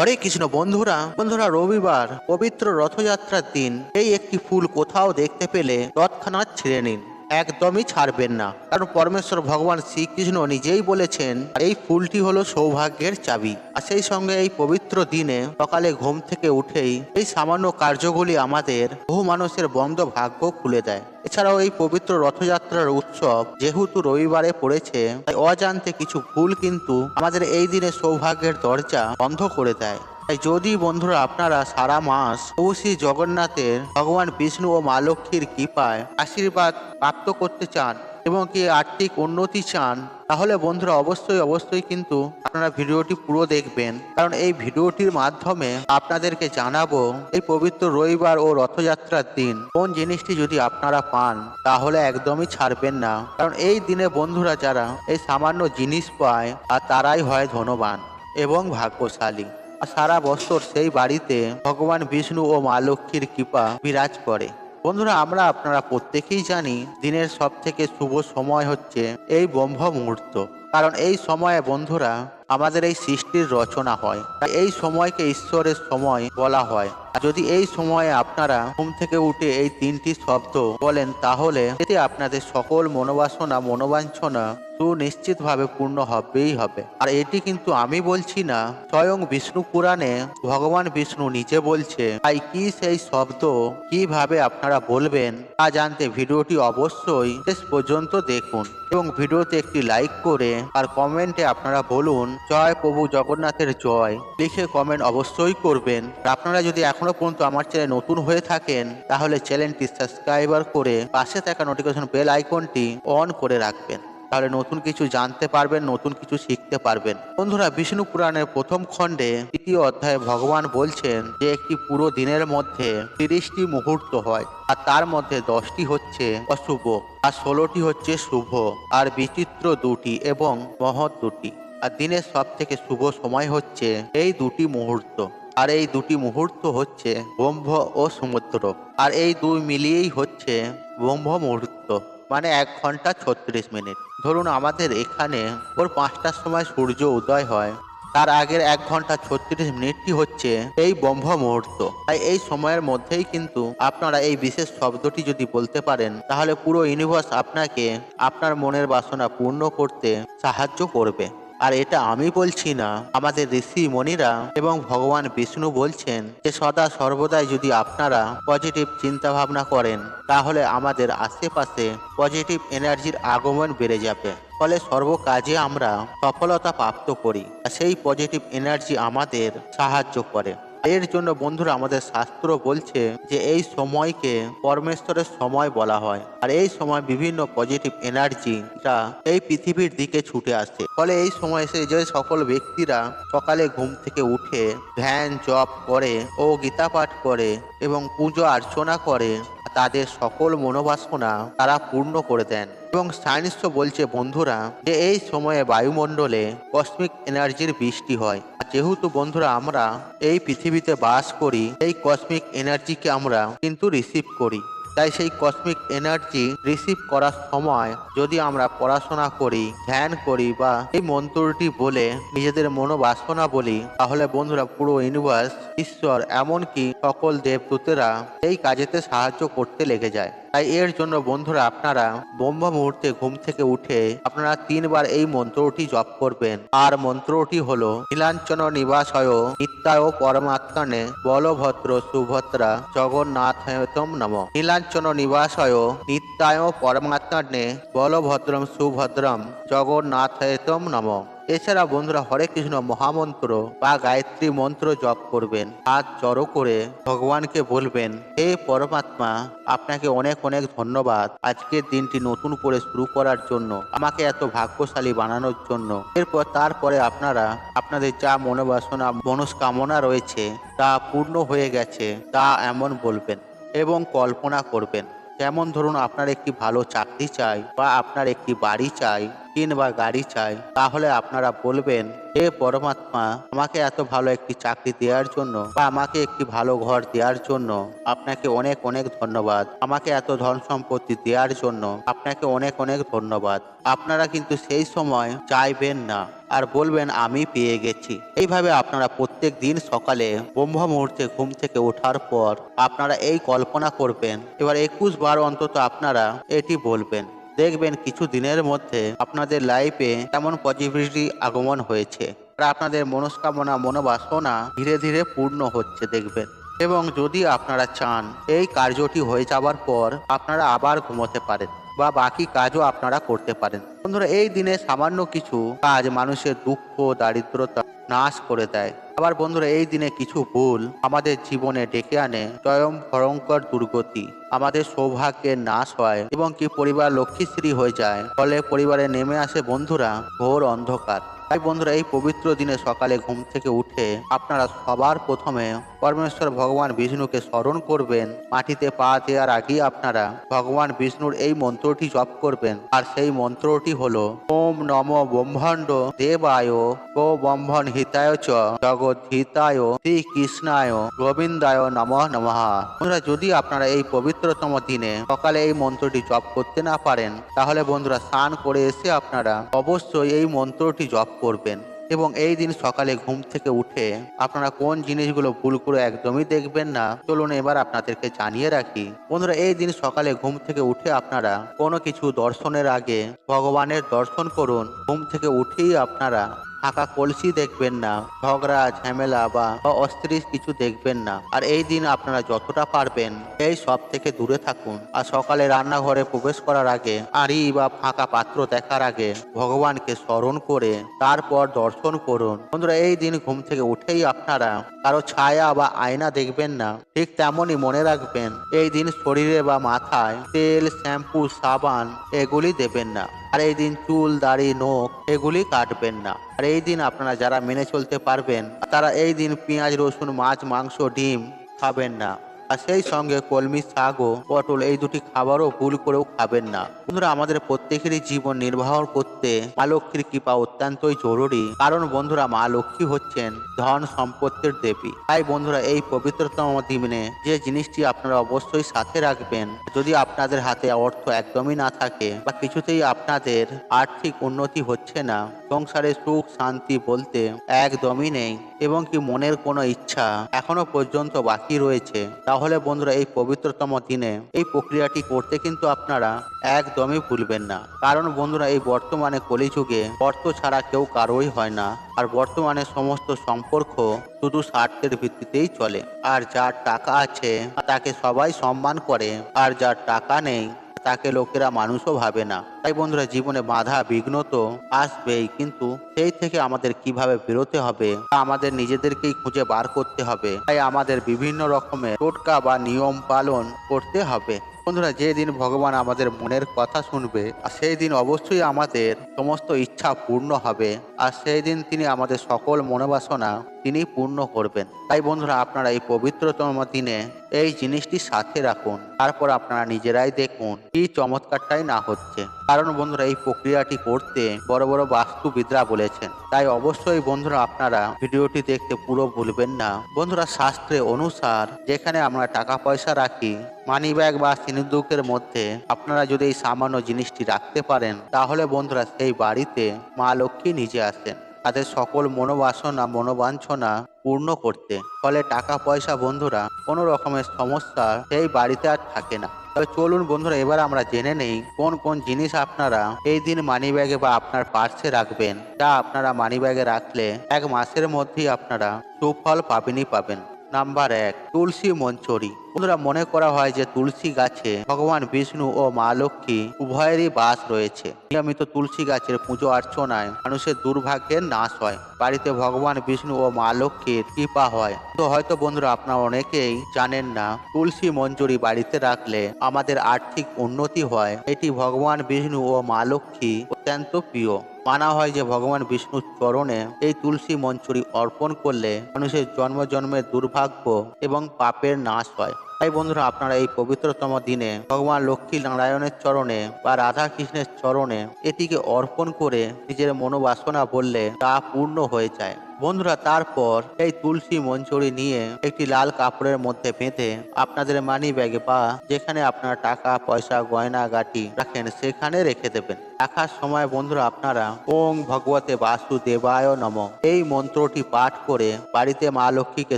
হরে কৃষ্ণ, বন্ধুরা বন্ধুরা, রবিবার পবিত্র রথযাত্রার দিন। এই একটি ফুল কোথাও দেখতে পেলে তৎক্ষণাৎ ছিঁড়ে নিন। একদমই ছাড়বেন না। কারণ পরমেশ্বর ভগবান শ্রীকৃষ্ণ নিজেই বলেছেন এই ফুলটি হলো সৌভাগ্যের চাবি। আর সেই সঙ্গে এই পবিত্র দিনে সকালে ঘুম থেকে উঠেই এই সামান্য কার্যগুলি আমাদের বহু মানুষের বন্ধ ভাগ্য খুলে দেয়। এছাড়াও এই পবিত্র রথযাত্রার উৎসব যেহেতু রবিবারে পড়েছে, তাই অজান্তে কিছু ভুল কিন্তু আমাদের এই দিনে সৌভাগ্যের দরজা বন্ধ করে দেয়। তাই যদি বন্ধুরা আপনারা সারা মাস অবশ্যই জগন্নাথের, ভগবান বিষ্ণু ও মা লক্ষ্মীর কৃপায় আশীর্বাদ প্রাপ্ত করতে চান এবং কি আর্থিক উন্নতি চান, তাহলে বন্ধুরা অবশ্যই অবশ্যই কিন্তু আপনারা ভিডিওটি পুরো দেখবেন। কারণ এই ভিডিওটির মাধ্যমে আপনাদেরকে জানাব এই পবিত্র রবিবার ও রথযাত্রার দিন। কোন জিনিসটি যদি আপনারা পান, তাহলে একদমই ছাড়বেন না। কারণ এই দিনে বন্ধুরা যারা এই সামান্য জিনিস পায়, আর তারাই হয় ধনবান এবং ভাগ্যশালী। সারা বছর সেই বাড়িতে ভগবান বিষ্ণু ও মা লক্ষ্মীর কৃপা বিরাজ করে। বন্ধুরা, আমরা আপনারা প্রত্যেকেই জানি দিনের সব থেকে শুভ সময় হচ্ছে এই ব্রহ্ম মুহূর্ত কারণ এই সময়ে বন্ধুরা, আমাদের এই সৃষ্টির রচনা হয়। এই সময়কে ঈশ্বরের সময় বলা হয়। যদি এই সময়ে আপনারা ঘুম থেকে উঠে এই তিনটি শব্দ বলেন, তাহলে এতে আপনাদের সকল মনোবাসনা, মনোবাঞ্ছনা সুনিশ্চিতভাবে পূর্ণ হবেই হবে। আর এটি কিন্তু আমি বলছি না, স্বয়ং বিষ্ণু পুরাণে ভগবান বিষ্ণু নিজে বলছে। তাই কি সেই শব্দ কীভাবে আপনারা বলবেন, তা জানতে ভিডিওটি অবশ্যই শেষ পর্যন্ত দেখুন। এবং ভিডিওতে একটি লাইক করে আর কমেন্টে আপনারা বলুন, জয় প্রভু জগন্নাথের জয়। লিখে কমেন্ট অবশ্যই করবেন। আপনারা যদি এখনও পর্যন্ত আমার চ্যানেল নতুন হয়ে থাকেন, তাহলে চ্যানেলটি সাবস্ক্রাইবার করে পাশে থাকা নোটিফিকেশন বেল আইকনটি অন করে রাখবেন। তাহলে নতুন কিছু জানতে পারবেন, নতুন কিছু শিখতে পারবেন। বন্ধুরা, বিষ্ণু পুরাণের প্রথম খণ্ডে তৃতীয় অধ্যায়ে ভগবান বলছেন যে, একটি পুরো দিনের মধ্যে তিরিশটি মুহূর্ত হয়, আর তার মধ্যে দশটি হচ্ছে অশুভ, আর ষোলোটি হচ্ছে শুভ, আর বিচিত্র দুটি এবং মহৎ দুটি। আর দিনের সব থেকে শুভ সময় হচ্ছে এই দুটি মুহূর্ত। আর এই দুটি মুহূর্ত হচ্ছে ব্রহ্ম ও সমুদ্র। আর এই দুই মিলিয়েই হচ্ছে ব্রহ্ম মুহূর্ত। মানে এক ঘণ্টা ছত্রিশ মিনিট। ধরুন আমাদের এখানে ওর পাঁচটার সময় সূর্য উদয় হয়, তার আগের এক ঘণ্টা ছত্রিশ মিনিটটি হচ্ছে এই ব্রহ্ম মুহূর্ত। তাই এই সময়ের মধ্যেই কিন্তু আপনারা এই বিশেষ শব্দটি যদি বলতে পারেন, তাহলে পুরো ইউনিভার্স আপনাকে আপনার মনের বাসনা পূর্ণ করতে সাহায্য করবে। আর এটা আমি বলছি না, আমাদের ঋষি মনিরা এবং ভগবান বিষ্ণু বলছেন যে সদা সর্বদাই যদি আপনারা পজিটিভ চিন্তা ভাবনা করেন, তাহলে আমাদের আশেপাশে পজিটিভ এনার্জির আগমন বেড়ে যাবে। ফলে সর্ব কাজে আমরা সফলতা প্রাপ্ত করি সেই পজিটিভ এনার্জি আমাদের সাহায্য করে। এর জন্য বন্ধুরা আমাদের শাস্ত্র বলছে যে এই সময়কে পরমেশ্বরের সময় বলা হয়। আর এই সময় বিভিন্ন পজিটিভ এনার্জি যা এই পৃথিবীর দিকে ছুটে আসে ফলে এই সময় এসে যে সকল ব্যক্তিরা সকালে ঘুম থেকে উঠে ধ্যান জপ করে ও গীতা পাঠ করে এবং পুজো অর্চনা করে তাদের সকল মনোবাসনা তারা পূর্ণ করে দেন। এবং সায়েন্সও বলছে, বন্ধুরা, যে এই সময়ে বায়ুমণ্ডলে কসমিক এনার্জির বৃষ্টি হয় যেহেতু বন্ধুরা আমরা এই পৃথিবীতে বাস করি, এই কসমিক এনার্জিকে আমরা কিন্তু রিসিভ করি। তাই সেই কসমিক এনার্জি রিসিভ করার সময় যদি আমরা পড়াশোনা করি, ধ্যান করি বা এই মন্ত্রটি বলে, নিজেদের মনোবাসনা বলি, তাহলে বন্ধুরা পুরো ইউনিভার্স ঈশ্বর এমনকি সকল দেবদূতেরা এই কাজেতে সাহায্য করতে লেগে যায়। তাই এর জন্য বন্ধুরা আপনারা ব্রহ্ম মুহূর্তে ঘুম থেকে উঠে আপনারা তিনবার এই মন্ত্রটি জপ করবেন। আর মন্ত্রটি হল নীলাঞ্চন নিবাসয় নিত্যায় পরমাত্মানে বলভদ্র সুভদ্রা জগন্নাথম নম। নীলাঞ্চন নিবাসয় নিত্যায় পরমাত্মনে বলভদ্রম সুভদ্রম জগন্নাথম নম। এছাড়া বন্ধুরা হরে কৃষ্ণ মহামন্ত্র বা গায়ত্রী মন্ত্র জপ করবেন, হাত জড়ো করে ভগবানকে বলবেন, হে পরমাত্মা, আপনাকে অনেক অনেক ধন্যবাদ আজকের দিনটি নতুন করে শুরু করার জন্য, আমাকে এত ভাগ্যশালী বানানোর জন্য। এরপর তারপরে আপনারা, আপনাদের যা মনোবাসনা, মনস্কামনা রয়েছে, তা পূর্ণ হয়ে গেছে, তা এমন বলবেন। এবং কল্পনা করবেন যেমন ধরুন আপনার একটি ভালো চাকরি চাই বা আপনার একটি বাড়ি চাই। কিংবা গাড়ি চাই, তাহলে আপনারা বলবেন, হে পরমাত্মা, আমাকে এত ভালো একটি চাকরি দেওয়ার জন্য বা আমাকে একটি ভালো ঘর দেওয়ার জন্য আপনাকে অনেক অনেক ধন্যবাদ। আমাকে এত ধন সম্পত্তি দেওয়ার জন্য আপনাকে অনেক অনেক ধন্যবাদ। আপনারা কিন্তু সেই সময় চাইবেন না আর বলবেন, আমি পেয়ে গেছি। এইভাবে আপনারা প্রত্যেক দিন সকালে ব্রহ্ম মুহূর্তে ঘুম থেকে ওঠার পর আপনারা এই কল্পনা করবেন। এবার একুশ বার অন্তত আপনারা এটি বলবেন। দেখবেন কিছু দিনের মধ্যে আপনাদের লাইফে তেমন পজিটিভিটি আগমন হয়েছে। আর আপনাদের মনস্কামনা, মনোবাসনা ধীরে ধীরে পূর্ণ হচ্ছে দেখবেন। এবং যদি আপনারা চান এই কার্যটি হয়ে যাওয়ার পর আপনারা আবার ঘুমোতে পারেন বা বাকি কাজও আপনারা করতে পারেন। বন্ধুরা, এই দিনে সামান্য কিছু কাজ মানুষের দুঃখ, দারিদ্রতা নাশ করে দেয়। আবার বন্ধুরা, এই দিনে কিছু ভুল আমাদের জীবনে ডেকে আনে স্বয়ং ভয়ঙ্কর দুর্গতি। আমাদের সৌভাগ্যের নাশ হয় এবং কি পরিবার লক্ষ্মীশ্রী হয়ে যায়, ফলে পরিবারে নেমে আসে বন্ধুরা, ঘোর অন্ধকার। তাই বন্ধুরা, এই পবিত্র দিনে সকালে ঘুম থেকে উঠে আপনারা সবার প্রথমে পরমেশ্বর ভগবান বিষ্ণুকে স্মরণ করবেন। মাটিতে পা দেওয়ার আগেই আপনারা ভগবান বিষ্ণুর এই মন্ত্রটি জপ করবেন। আর সেই মন্ত্রটি হলো, ওম নম ব্রহ্মাণ্ড দেবায় গো ব্রহ্মণ হিতায় চ জগৎ হিতায় শ্রী কৃষ্ণায় গোবিন্দায় নম নমঃ। বন্ধুরা, যদি আপনারা এই পবিত্রতম দিনে সকালে এই মন্ত্রটি জপ করতে না পারেন, তাহলে বন্ধুরা স্নান করে এসে আপনারা অবশ্যই এই মন্ত্রটি জপ করবেন এবং এই দিন সকালে ঘুম থেকে উঠে আপনারা কোন জিনিসগুলো ভুল করে একদমই দেখবেন না, চলুন এবার আপনাদেরকে জানিয়ে রাখি। বন্ধুরা, এই দিন সকালে ঘুম থেকে উঠে আপনারা কোনো কিছু দর্শনের আগে ভগবানের দর্শন করুন। ঘুম থেকে উঠেই আপনারা ফাঁকা কলসি দেখবেন না, ঝগড়া, ঝামেলা বা অস্থির কিছু দেখবেন না। আর এই দিন আপনারা যতটা পারবেন এই সব থেকে দূরে থাকুন। আর সকালে রান্নাঘরে প্রবেশ করার আগে আড়ি বা ফাঁকা পাত্র দেখার আগে ভগবানকে স্মরণ করে তারপর দর্শন করুন। বন্ধুরা, এই দিন ঘুম থেকে উঠেই আপনারা কারও ছায়া বা আয়না দেখবেন না, ঠিক তেমনই মনে রাখবেন। এই দিন শরীরে বা মাথায় তেল, শ্যাম্পু, সাবান এগুলি দেবেন না। আর এই দিন চুল, দাড়ি, নখ এগুলি কাটবেন না। আর এই দিন আপনারা যারা মেনে চলতে পারবেন, তারা এই দিন পেঁয়াজ, রসুন, মাছ, মাংস, ডিম খাবেন না। আর সেই সঙ্গে কলমি, শাক ও পটল এই দুটি খাবারও ভুল করেও খাবেন না। বন্ধুরা, আমাদের প্রত্যেকেরই জীবন নির্বাহ করতে মা লক্ষ্মীর কৃপা অত্যন্তই জরুরি। কারণ বন্ধুরা, মা লক্ষ্মী হচ্ছেন ধন সম্পত্তির দেবী। তাই বন্ধুরা, এই পবিত্রতম দিনে যে জিনিসটি আপনারা অবশ্যই সাথে রাখবেন, যদি আপনাদের হাতে অর্থ একদমই না থাকে বা কিছুতেই আপনাদের আর্থিক উন্নতি হচ্ছে না, সংসারে সুখ শান্তি বলতে একদমই নেই এবং কি মনের কোনো ইচ্ছা এখনও পর্যন্ত বাকি রয়েছে তাহলে বন্ধুরা এই পবিত্রতম দিনে এই প্রক্রিয়াটি করতে কিন্তু আপনারা একদমই ভুলবেন না। কারণ বন্ধুরা এই বর্তমানে কলিযুগে অর্থ ছাড়া কেউ কারোই হয় না। আর বর্তমানে সমস্ত সম্পর্ক শুধু স্বার্থের ভিত্তিতেই চলে। আর যার টাকা আছে, তাকে সবাই সম্মান করে। আর যার টাকা নেই তাকে লোকেরা মানুষও ভাবে না। তাই বন্ধুরা, জীবনে বাধা বিঘ্ন তো আসবেই, কিন্তু সেই থেকে আমাদের কীভাবে বেরোতে হবে তা আমাদের নিজেদেরকেই খুঁজে বার করতে হবে। তাই আমাদের বিভিন্ন রকমের টোটকা বা নিয়ম পালন করতে হবে। বন্ধুরা, যেদিন ভগবান আমাদের মনের কথা শুনবে, আর সেই দিন অবশ্যই আমাদের সমস্ত ইচ্ছা পূর্ণ হবে, আর সেই দিন তিনি আমাদের সকল মনোবাসনা তিনি পূর্ণ করবেন। তাই বন্ধুরা, আপনারা এই পবিত্রতম দিনে এই জিনিসটি সাথে রাখুন, তারপর আপনারা নিজেরাই দেখুন কি চমৎকারটাই না হচ্ছে। কারণ বন্ধুরা, এই প্রক্রিয়াটি করতে বড় বড় বাস্তুবিদরা বলেছেন। তাই অবশ্যই বন্ধুরা, আপনারা ভিডিওটি দেখতে পুরো ভুলবেন না। বন্ধুরা, শাস্ত্রে অনুসার যেখানে আমরা টাকা পয়সা রাখি মানি ব্যাগ বা সিন্ধুকের মধ্যে আপনারা যদি এই সামান্য জিনিসটি রাখতে পারেন, তাহলে বন্ধুরা সেই বাড়িতে মা লক্ষ্মী নিজে আসেন। তাদের সকল মনোবাসনা, মনোবাঞ্ছনা পূর্ণ করতে। ফলে টাকা পয়সা বন্ধুরা কোনো রকমের সমস্যা সেই বাড়িতে আর থাকে না। তবে চলুন বন্ধুরা, এবার আমরা জেনে নেই কোন কোন জিনিস আপনারা এই দিন মানি ব্যাগে বা আপনার পার্সে রাখবেন। যা আপনারা মানি ব্যাগে রাখলে এক মাসের মধ্যেই আপনারা সুফল পাবেনই পাবেন। নাম্বার এক, তুলসী মঞ্চরি। বন্ধুরা, মনে করা হয় যে তুলসী গাছে ভগবান বিষ্ণু ও মা লক্ষ্মী উভয়েরই বাস রয়েছে। নিয়মিত তুলসী গাছের পুজো অর্চনায় মানুষের দুর্ভাগ্যের নাশ হয়। বাড়িতে ভগবান বিষ্ণু ও মা লক্ষ্মীর কৃপা হয়। তো হয়তো বন্ধুরা, আপনারা অনেকেই জানেন না, তুলসী মঞ্জুরি বাড়িতে রাখলে আমাদের আর্থিক উন্নতি হয়। এটি ভগবান বিষ্ণু ও মা লক্ষ্মী অত্যন্ত প্রিয়। মানা হয় যে ভগবান বিষ্ণুর চরণে এই তুলসী মঞ্চুরি অর্পণ করলে মানুষের জন্ম জন্মের দুর্ভাগ্য এবং পাপের নাশ হয়। তাই বন্ধুরা, আপনারা এই পবিত্রতম দিনে ভগবান লক্ষ্মী নারায়ণের চরণে বা রাধা কৃষ্ণের চরণে এটিকে অর্পণ করে নিজের মনোবাসনা বললে তা পূর্ণ হয়ে যায়। বন্ধুরা, তারপর এই তুলসী মঞ্চুরি নিয়ে একটি লাল কাপড়ের মধ্যে বেঁধে আপনাদের মানি ব্যাগে বা যেখানে আপনারা টাকা, পয়সা, গয়না, গাটি রাখেন, সেখানে রেখে দেবেন। রাখার সময় বন্ধুরা, আপনারা ওং ভগবতে বাসুদেবায় নম। এই মন্ত্রটি পাঠ করে বাড়িতে মা লক্ষ্মীকে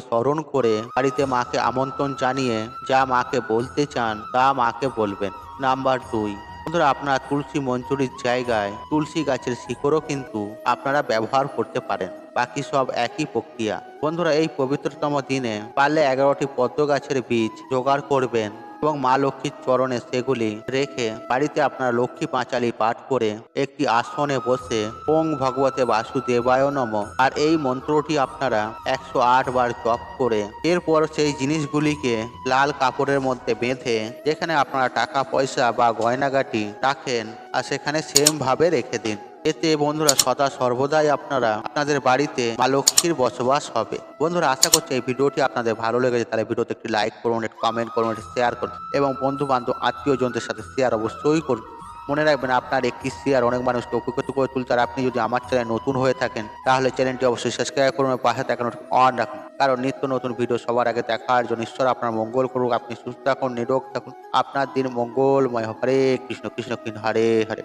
স্মরণ করে বাড়িতে মাকে আমন্ত্রণ জানিয়ে যা মাকে বলতে চান, তা মাকে বলবেন। নাম্বার দুই। বন্ধুরা, আপনারা তুলসী মঞ্জুরির জায়গায় তুলসী গাছের শিকড়ও কিন্তু আপনারা ব্যবহার করতে পারেন। বাকি সব একই প্রক্রিয়া। বন্ধুরা, এই পবিত্রতম দিনে পারলে এগারোটি পদ্ম গাছের বীজ জোগাড় করবেন। এবং মা লক্ষ্মীর চরণে সেগুলি রেখে বাড়িতে আপনারা লক্ষ্মী পাঁচালি পাঠ করে একটি আসনে বসে ওং ভগবতে বাসুদেবায় নম। আর এই মন্ত্রটি আপনারা একশো আট বার জপ করে এরপর সেই জিনিসগুলিকে লাল কাপড়ের মধ্যে বেঁধে যেখানে আপনারা টাকা পয়সা বা গয়নাগাটি রাখেন আর সেখানে সেম ভাবে রেখে দিন। এতে বন্ধুরা সদা সর্বদাই আপনারা আপনাদের বাড়িতে মা লক্ষ্মীর বসবাস হবে। বন্ধুরা, আশা করছি এই ভিডিওটি আপনাদের ভালো লেগেছে, তাহলে ভিডিওতে একটি লাইক করুন, একটি কমেন্ট করুন, একটি শেয়ার করুন, এবং বন্ধু বান্ধব আত্মীয় জনদের সাথে শেয়ার অবশ্যই করুন। মনে রাখবেন, আপনার একটি শেয়ার অনেক মানুষকে উপকৃত করে তুলতে আর আপনি যদি আমার চ্যানেল নতুন হয়ে থাকেন, তাহলে চ্যানেলটি অবশ্যই সাবস্ক্রাইব করুন পাশে থাকা অন রাখুন। কারণ নিত্য নতুন ভিডিও সবার আগে দেখার জন্য ঈশ্বর আপনার মঙ্গল করুক, আপনি সুস্থ থাকুন, নিরোগ থাকুন। আপনার দিন মঙ্গলময় হরে কৃষ্ণ কৃষ্ণ কৃষ্ণ, হরে হরে।